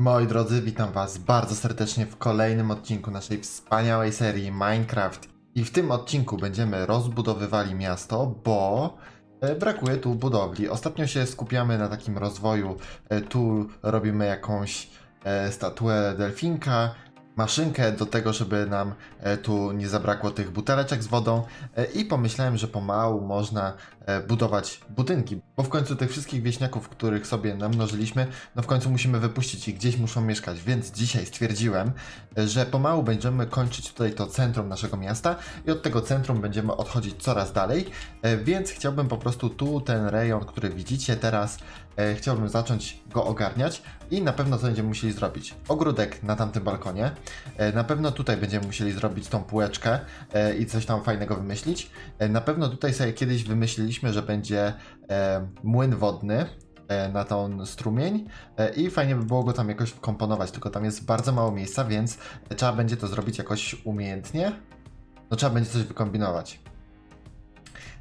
Moi drodzy, witam Was bardzo serdecznie w kolejnym odcinku naszej wspaniałej serii Minecraft. I w tym odcinku będziemy rozbudowywali miasto, bo e, brakuje tu budowli. Ostatnio się skupiamy na takim rozwoju. E, Tu robimy jakąś e, statuę delfinka, maszynkę do tego, żeby nam e, tu nie zabrakło tych buteleczek z wodą. E, i pomyślałem, że pomału można e, budować budynki, bo w końcu tych wszystkich wieśniaków, których sobie namnożyliśmy, no w końcu musimy wypuścić i gdzieś muszą mieszkać, więc dzisiaj stwierdziłem, że pomału będziemy kończyć tutaj to centrum naszego miasta i od tego centrum będziemy odchodzić coraz dalej, więc chciałbym po prostu tu ten rejon, który widzicie teraz, e, chciałbym zacząć go ogarniać i na pewno co będziemy musieli zrobić? Ogródek na tamtym balkonie, e, na pewno tutaj będziemy musieli zrobić tą półeczkę e, i coś tam fajnego wymyślić. Na pewno tutaj sobie kiedyś wymyśliliśmy, że będzie młyn wodny na tą strumień i fajnie by było go tam jakoś wkomponować, tylko tam jest bardzo mało miejsca, więc trzeba będzie to zrobić jakoś umiejętnie. No trzeba będzie coś wykombinować.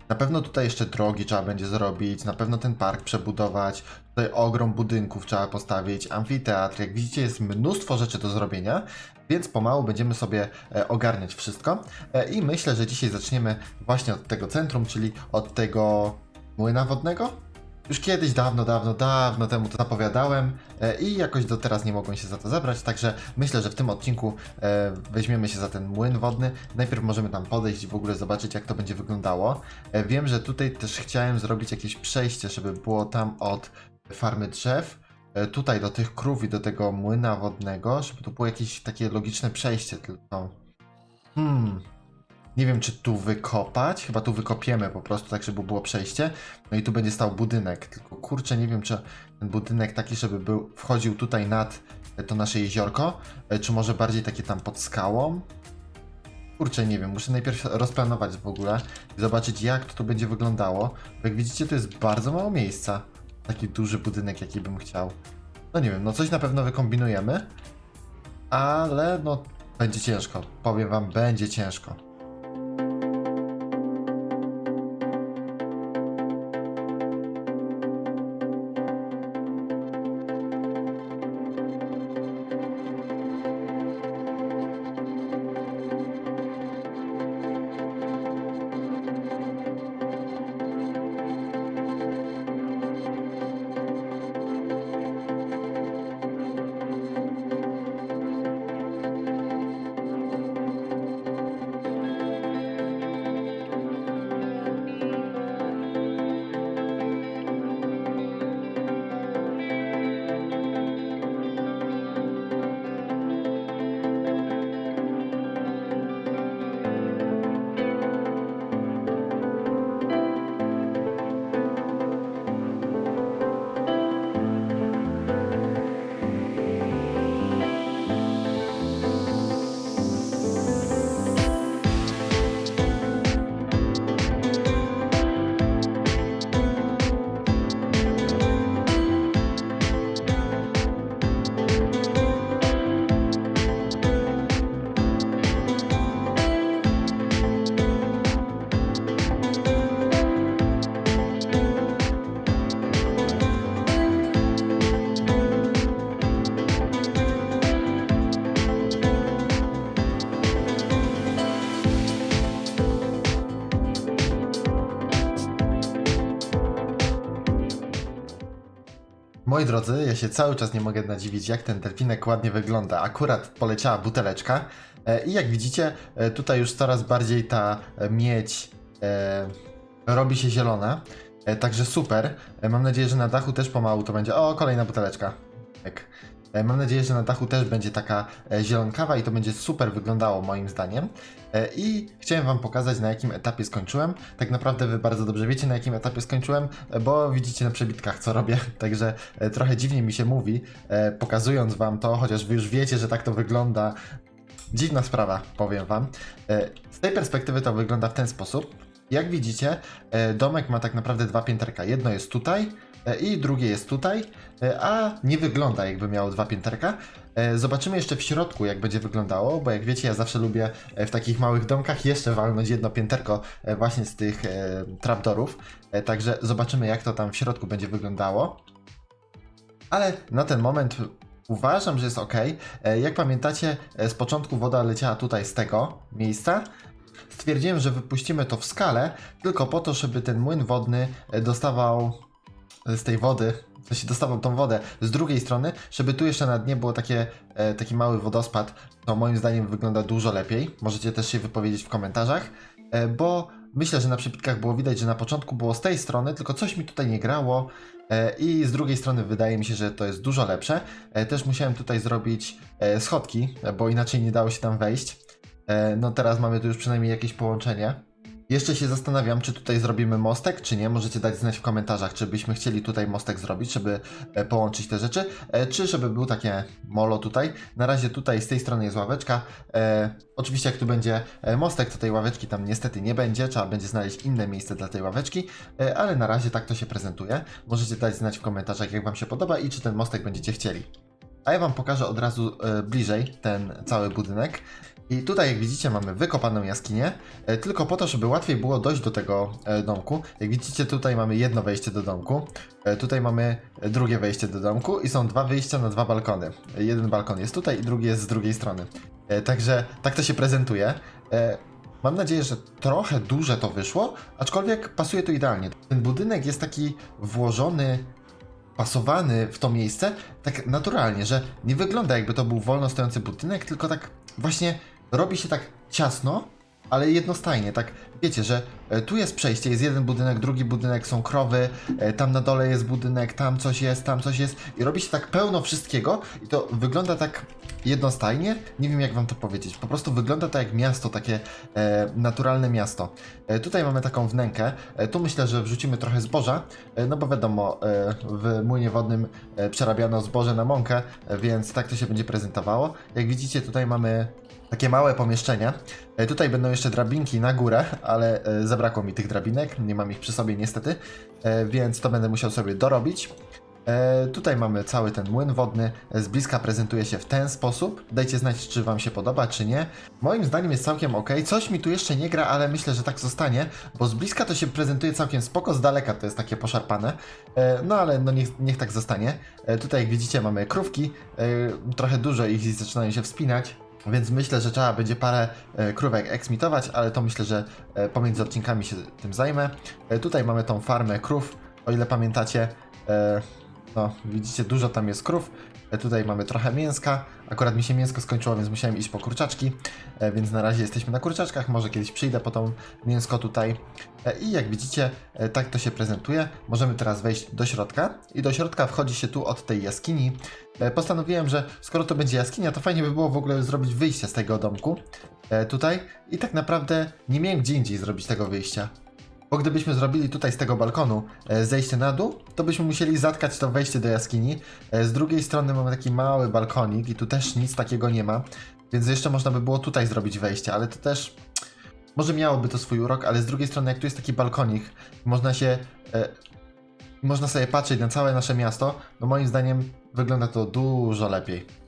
Na pewno tutaj jeszcze drogi trzeba będzie zrobić, na pewno ten park przebudować, tutaj ogrom budynków trzeba postawić, amfiteatr, jak widzicie jest mnóstwo rzeczy do zrobienia, więc pomału będziemy sobie e, ogarniać wszystko. E, i myślę, że dzisiaj zaczniemy właśnie od tego centrum, czyli od tego młyna wodnego. Już kiedyś, dawno, dawno, dawno temu to zapowiadałem e, i jakoś do teraz nie mogłem się za to zabrać, także myślę, że w tym odcinku e, weźmiemy się za ten młyn wodny. Najpierw możemy tam podejść i w ogóle zobaczyć, jak to będzie wyglądało. E, wiem, że tutaj też chciałem zrobić jakieś przejście, żeby było tam od farmy drzew, tutaj do tych krów i do tego młyna wodnego, żeby to było jakieś takie logiczne przejście tylko. Hmm, nie wiem, czy tu wykopać. Chyba tu wykopiemy po prostu, tak żeby było przejście. No i tu będzie stał budynek. Tylko kurczę, nie wiem, czy ten budynek taki, żeby był, wchodził tutaj nad to nasze jeziorko, e, czy może bardziej takie tam pod skałą. Kurczę, nie wiem, muszę najpierw rozplanować w ogóle i zobaczyć, jak to tu będzie wyglądało. Bo jak widzicie, tu jest bardzo mało miejsca. Taki duży budynek, jaki bym chciał. No nie wiem, no coś na pewno wykombinujemy, ale no będzie ciężko. Powiem wam, będzie ciężko. Moi drodzy, ja się cały czas nie mogę nadziwić, jak ten delfinek ładnie wygląda. Akurat poleciała buteleczka e, i jak widzicie, e, tutaj już coraz bardziej ta e, miedź robi się zielona. Także super. Mam nadzieję, że na dachu też pomału to będzie. O, kolejna buteleczka. E, Mam nadzieję, że na dachu też będzie taka e, zielonkawa i to będzie super wyglądało moim zdaniem. E, I chciałem Wam pokazać na jakim etapie skończyłem. Tak naprawdę Wy bardzo dobrze wiecie na jakim etapie skończyłem, bo widzicie na przebitkach co robię, także trochę dziwnie mi się mówi, pokazując Wam to, chociaż Wy już wiecie, że tak to wygląda. Dziwna sprawa, powiem Wam. Z tej perspektywy to wygląda w ten sposób. Jak widzicie, domek ma tak naprawdę dwa pięterka. Jedno jest tutaj i drugie jest tutaj, e, a nie wygląda jakby miało dwa pięterka. E, Zobaczymy jeszcze w środku, jak będzie wyglądało, bo jak wiecie, ja zawsze lubię e, w takich małych domkach jeszcze walnąć jedno pięterko e, właśnie z tych e, trapdorów. E, Także zobaczymy, jak to tam w środku będzie wyglądało. Ale na ten moment uważam, że jest ok. E, Jak pamiętacie, e, z początku woda leciała tutaj z tego miejsca. Stwierdziłem, że wypuścimy to w skalę, tylko po to, żeby ten młyn wodny e, dostawał e, z tej wody, w sensie dostawał tą wodę z drugiej strony, żeby tu jeszcze na dnie było takie, e, taki mały wodospad, to moim zdaniem wygląda dużo lepiej. Możecie też się wypowiedzieć w komentarzach, e, bo myślę, że na przepitkach było widać, że na początku było z tej strony, tylko coś mi tutaj nie grało e, i z drugiej strony wydaje mi się, że to jest dużo lepsze. E, Też musiałem tutaj zrobić e, schodki, bo inaczej nie dało się tam wejść. E, No teraz mamy tu już przynajmniej jakieś połączenie. Jeszcze się zastanawiam, czy tutaj zrobimy mostek, czy nie. Możecie dać znać w komentarzach, czy byśmy chcieli tutaj mostek zrobić, żeby e, połączyć te rzeczy, e, czy żeby był takie molo tutaj. Na razie tutaj z tej strony jest ławeczka. E, oczywiście jak tu będzie mostek, to tej ławeczki tam niestety nie będzie, trzeba będzie znaleźć inne miejsce dla tej ławeczki, ale na razie tak to się prezentuje. Możecie dać znać w komentarzach, jak Wam się podoba i czy ten mostek będziecie chcieli. A ja Wam pokażę od razu e, bliżej ten cały budynek. I tutaj, jak widzicie, mamy wykopaną jaskinię, e, tylko po to, żeby łatwiej było dojść do tego e, domku. Jak widzicie, tutaj mamy jedno wejście do domku, tutaj mamy drugie wejście do domku i są dwa wyjścia na dwa balkony. Jeden balkon jest tutaj i drugi jest z drugiej strony. Także tak to się prezentuje. Mam nadzieję, że trochę duże to wyszło, aczkolwiek pasuje to idealnie. Ten budynek jest taki włożony pasowany w to miejsce tak naturalnie, że nie wygląda jakby to był wolno stojący budynek, tylko tak właśnie robi się tak ciasno, ale jednostajnie, tak wiecie, że tu jest przejście, jest jeden budynek, drugi budynek, są krowy, e, tam na dole jest budynek, tam coś jest, tam coś jest i robi się tak pełno wszystkiego i to wygląda tak jednostajnie, nie wiem jak wam to powiedzieć, po prostu wygląda to jak miasto, takie e, naturalne miasto. E, tutaj mamy taką wnękę, e, tu myślę, że wrzucimy trochę zboża, e, no bo wiadomo, e, w młynie wodnym e, przerabiano zboże na mąkę, e, więc tak to się będzie prezentowało. Jak widzicie tutaj mamy takie małe pomieszczenia. E, Tutaj będą jeszcze drabinki na górę, ale e, zabrakło mi tych drabinek, nie mam ich przy sobie niestety, e, więc to będę musiał sobie dorobić. E, Tutaj mamy cały ten młyn wodny, z bliska prezentuje się w ten sposób. Dajcie znać, czy Wam się podoba, czy nie. Moim zdaniem jest całkiem ok. Coś mi tu jeszcze nie gra, ale myślę, że tak zostanie, bo z bliska to się prezentuje całkiem spoko, z daleka to jest takie poszarpane. E, No ale no niech, niech tak zostanie. Tutaj jak widzicie mamy krówki, trochę dużo ich zaczynają się wspinać. Więc myślę, że trzeba będzie parę e, krówek eksmitować, ale to myślę, że e, pomiędzy odcinkami się tym zajmę. E, tutaj mamy tą farmę krów, o ile pamiętacie. E, no, widzicie, dużo tam jest krów. Tutaj mamy trochę mięska. Akurat mi się mięsko skończyło, więc musiałem iść po kurczaczki. E, więc na razie jesteśmy na kurczaczkach. Może kiedyś przyjdę po tą mięsko tutaj. E, I jak widzicie, e, tak to się prezentuje. Możemy teraz wejść do środka. I do środka wchodzi się tu od tej jaskini. Postanowiłem, że skoro to będzie jaskinia, to fajnie by było w ogóle zrobić wyjście z tego domku. Tutaj. I tak naprawdę nie miałem gdzie indziej zrobić tego wyjścia. Bo gdybyśmy zrobili tutaj z tego balkonu e, zejście na dół, to byśmy musieli zatkać to wejście do jaskini. E, z drugiej strony mamy taki mały balkonik i tu też nic takiego nie ma. Więc jeszcze można by było tutaj zrobić wejście, ale to też może miałoby to swój urok, ale z drugiej strony jak tu jest taki balkonik, można się e, można sobie patrzeć na całe nasze miasto, no moim zdaniem wygląda to dużo lepiej.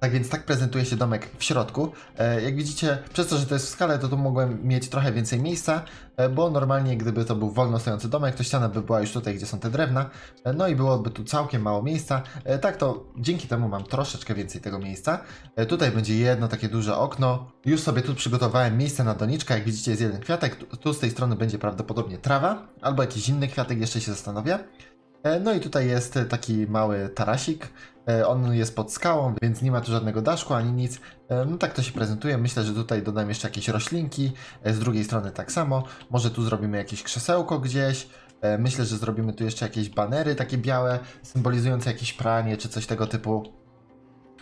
Tak więc tak prezentuje się domek w środku. E, jak widzicie, przez to, że to jest w skale, to tu mogłem mieć trochę więcej miejsca, e, bo normalnie gdyby to był wolno stojący domek, to ściana by była już tutaj, gdzie są te drewna, e, no i byłoby tu całkiem mało miejsca. Tak to dzięki temu mam troszeczkę więcej tego miejsca. Tutaj będzie jedno takie duże okno. Już sobie tu przygotowałem miejsce na doniczkę, jak widzicie jest jeden kwiatek, tu, z tej strony będzie prawdopodobnie trawa, albo jakiś inny kwiatek, jeszcze się zastanowię. E, No i tutaj jest taki mały tarasik. E, On jest pod skałą, więc nie ma tu żadnego daszku ani nic. E, No tak to się prezentuje. Myślę, że tutaj dodam jeszcze jakieś roślinki. Z drugiej strony tak samo. Może tu zrobimy jakieś krzesełko gdzieś. Myślę, że zrobimy tu jeszcze jakieś banery takie białe, symbolizujące jakieś pranie czy coś tego typu.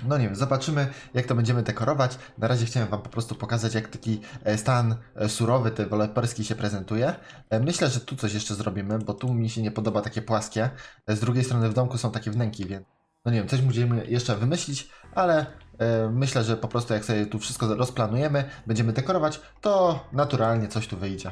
No nie wiem, zobaczymy jak to będziemy dekorować. Na razie chciałem wam po prostu pokazać jak taki e, stan e, surowy, deweloperski się prezentuje. E, Myślę, że tu coś jeszcze zrobimy, bo tu mi się nie podoba takie płaskie. Z drugiej strony w domku są takie wnęki, więc no nie wiem, coś musimy jeszcze wymyślić, ale myślę, że po prostu jak sobie tu wszystko rozplanujemy, będziemy dekorować, to naturalnie coś tu wyjdzie.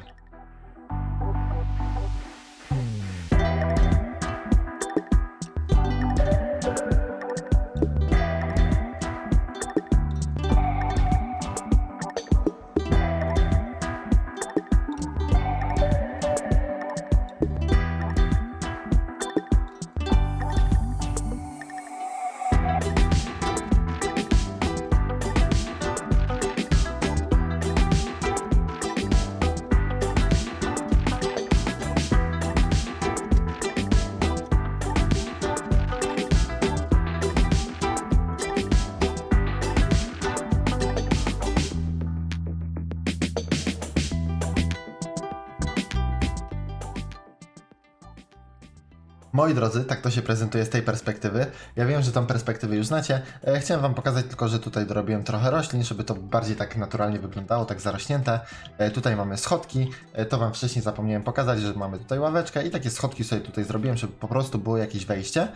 Moi drodzy, tak to się prezentuje z tej perspektywy. Ja wiem, że tą perspektywę już znacie. E, chciałem wam pokazać tylko, że tutaj dorobiłem trochę roślin, żeby to bardziej tak naturalnie wyglądało, tak zarośnięte. E, tutaj mamy schodki, e, to wam wcześniej zapomniałem pokazać, że mamy tutaj ławeczkę i takie schodki sobie tutaj zrobiłem, żeby po prostu było jakieś wejście.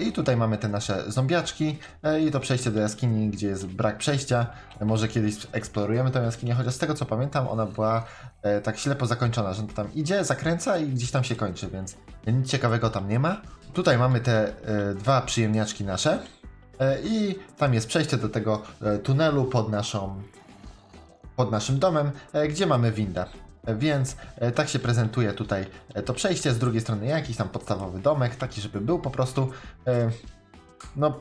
I tutaj mamy te nasze zombiaczki i to przejście do jaskini, gdzie jest brak przejścia. Może kiedyś eksplorujemy tę jaskinię, chociaż z tego co pamiętam, ona była tak ślepo zakończona, że tam idzie, zakręca i gdzieś tam się kończy, więc nic ciekawego tam nie ma. Tutaj mamy te e, dwa przyjemniaczki nasze e, i tam jest przejście do tego e, tunelu pod naszą pod naszym domem, gdzie mamy windę. Więc e, tak się prezentuje tutaj e, to przejście. Z drugiej strony jakiś tam podstawowy domek, taki, żeby był po prostu. e, No,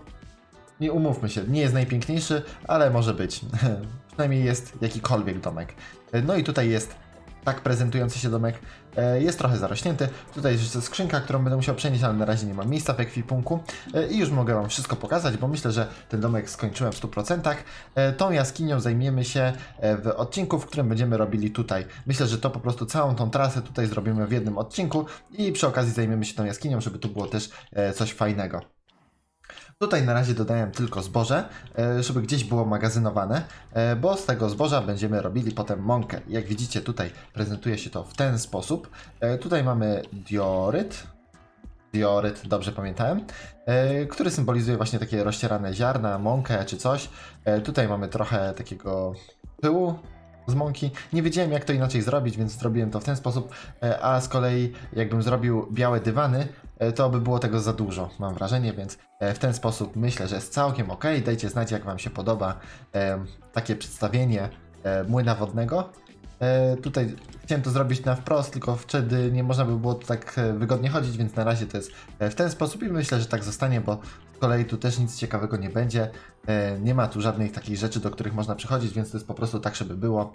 nie umówmy się, nie jest najpiękniejszy, ale może być. Przynajmniej jest jakikolwiek domek. E, No i tutaj jest tak prezentujący się domek. E, Jest trochę zarośnięty. Tutaj jest skrzynka, którą będę musiał przenieść, ale na razie nie mam miejsca w ekwipunku. E, I już mogę Wam wszystko pokazać, bo myślę, że ten domek skończyłem w 100%. E, Tą jaskinią zajmiemy się w odcinku, w którym będziemy robili tutaj. Myślę, że to po prostu całą tą trasę tutaj zrobimy w jednym odcinku i przy okazji zajmiemy się tą jaskinią, żeby tu było też coś fajnego. Tutaj na razie dodałem tylko zboże, e, żeby gdzieś było magazynowane, e, bo z tego zboża będziemy robili potem mąkę. Jak widzicie tutaj prezentuje się to w ten sposób. E, Tutaj mamy dioryt, dioryt, dobrze pamiętałem, który symbolizuje właśnie takie rozcierane ziarna, mąkę czy coś. Tutaj mamy trochę takiego pyłu z mąki. Nie wiedziałem jak to inaczej zrobić, więc zrobiłem to w ten sposób, e, a z kolei jakbym zrobił białe dywany, e, to by było tego za dużo, mam wrażenie, więc e, w ten sposób myślę, że jest całkiem ok. Dajcie znać jak Wam się podoba takie przedstawienie młyna wodnego. Tutaj chciałem to zrobić na wprost, tylko wtedy nie można by było tak wygodnie chodzić, więc na razie to jest w ten sposób i myślę, że tak zostanie, bo kolei tu też nic ciekawego nie będzie. E, Nie ma tu żadnych takich rzeczy, do których można przychodzić, więc to jest po prostu tak, żeby było.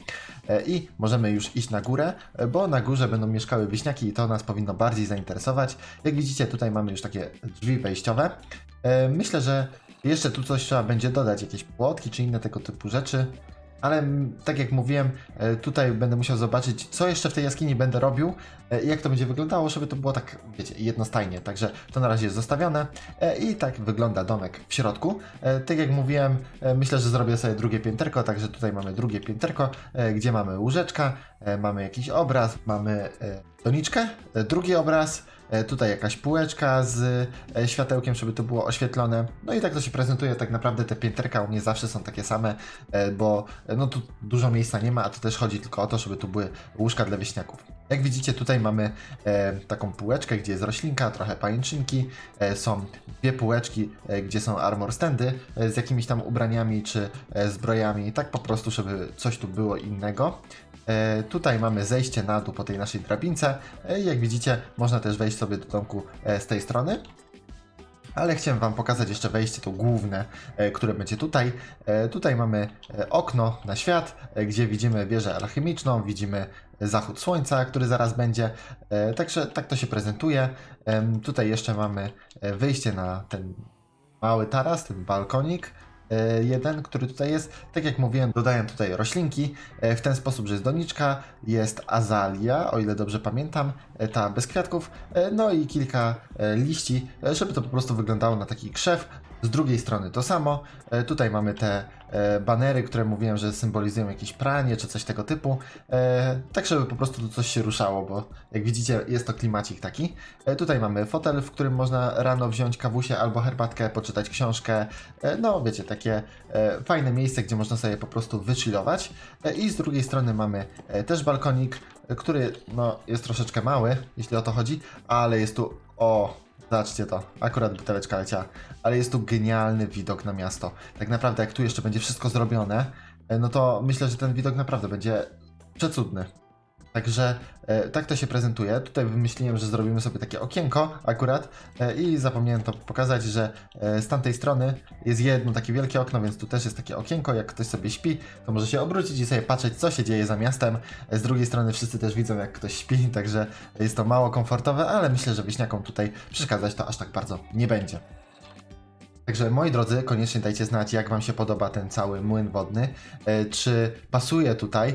E, I możemy już iść na górę, e, bo na górze będą mieszkały wieśniaki i to nas powinno bardziej zainteresować. Jak widzicie, tutaj mamy już takie drzwi wejściowe. Myślę, że jeszcze tu coś trzeba będzie dodać, jakieś płotki czy inne tego typu rzeczy. Ale tak jak mówiłem, e, tutaj będę musiał zobaczyć, co jeszcze w tej jaskini będę robił e, i jak to będzie wyglądało, żeby to było tak, wiecie, jednostajnie. Także to na razie jest zostawione e, i tak wygląda domek w środku. Tak jak mówiłem, myślę, że zrobię sobie drugie pięterko, także tutaj mamy drugie pięterko, gdzie mamy łóżeczka, mamy jakiś obraz, mamy doniczkę, drugi obraz, Tutaj jakaś półeczka z e, światełkiem, żeby to było oświetlone. No i tak to się prezentuje. Tak naprawdę te pięterka u mnie zawsze są takie same, e, bo e, no tu dużo miejsca nie ma, a tu też chodzi tylko o to, żeby tu były łóżka dla wieśniaków. Jak widzicie, tutaj mamy e, taką półeczkę, gdzie jest roślinka, trochę pajęczynki. E, są dwie półeczki, e, gdzie są armor standy e, z jakimiś tam ubraniami czy e, zbrojami. Tak po prostu, żeby coś tu było innego. E, Tutaj mamy zejście na dół po tej naszej drabince. E, Jak widzicie, można też wejść sobie do domku e, z tej strony. Ale chciałem Wam pokazać jeszcze wejście to główne, które będzie tutaj. Tutaj mamy okno na świat, gdzie widzimy wieżę alchemiczną, widzimy zachód słońca, który zaraz będzie. Także tak to się prezentuje. Tutaj jeszcze mamy wyjście na ten mały taras, ten balkonik jeden, który tutaj jest. Tak jak mówiłem, dodaję tutaj roślinki e, w ten sposób, że jest doniczka, jest azalia, o ile dobrze pamiętam, e, ta bez kwiatków, e, no i kilka e, liści, e, żeby to po prostu wyglądało na taki krzew. Z drugiej strony to samo. E, Tutaj mamy te e, banery, które mówiłem, że symbolizują jakieś pranie czy coś tego typu. E, tak, żeby po prostu tu coś się ruszało, bo jak widzicie, jest to klimacik taki. Tutaj mamy fotel, w którym można rano wziąć kawusie albo herbatkę, poczytać książkę. No, wiecie, takie fajne miejsce, gdzie można sobie po prostu wychillować. I z drugiej strony mamy też balkonik, który no, jest troszeczkę mały, jeśli o to chodzi, ale jest tu. O, Zobaczcie to, akurat buteleczka leciała, ale jest tu genialny widok na miasto. Tak naprawdę, jak tu jeszcze będzie wszystko zrobione, e, no to myślę, że ten widok naprawdę będzie przecudny. Także e, tak to się prezentuje. Tutaj wymyśliłem, że zrobimy sobie takie okienko akurat e, i zapomniałem to pokazać, że e, z tamtej strony jest jedno takie wielkie okno, więc tu też jest takie okienko. Jak ktoś sobie śpi, to może się obrócić i sobie patrzeć, co się dzieje za miastem. E, Z drugiej strony wszyscy też widzą, jak ktoś śpi, także jest to mało komfortowe, ale myślę, że wieśniakom tutaj przeszkadzać to aż tak bardzo nie będzie. Także moi drodzy, koniecznie dajcie znać, jak Wam się podoba ten cały młyn wodny. E, Czy pasuje tutaj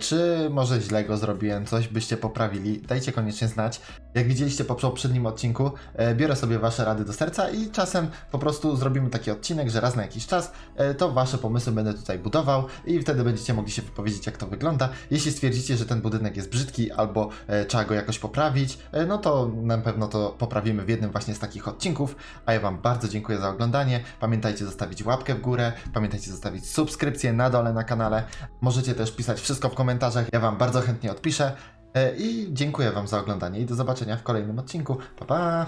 czy może źle go zrobiłem, coś byście poprawili, dajcie koniecznie znać. Jak widzieliście po poprzednim odcinku, e, biorę sobie wasze rady do serca i czasem po prostu zrobimy taki odcinek, że raz na jakiś czas e, to wasze pomysły będę tutaj budował i wtedy będziecie mogli się wypowiedzieć, jak to wygląda. Jeśli stwierdzicie, że ten budynek jest brzydki albo e, trzeba go jakoś poprawić, e, no to na pewno to poprawimy w jednym właśnie z takich odcinków. A ja Wam bardzo dziękuję za oglądanie. Pamiętajcie zostawić łapkę w górę, pamiętajcie zostawić subskrypcję na dole na kanale. Możecie też pisać wszystko w komentarzach, ja Wam bardzo chętnie odpiszę. E, I dziękuję Wam za oglądanie i do zobaczenia w kolejnym odcinku. Pa pa!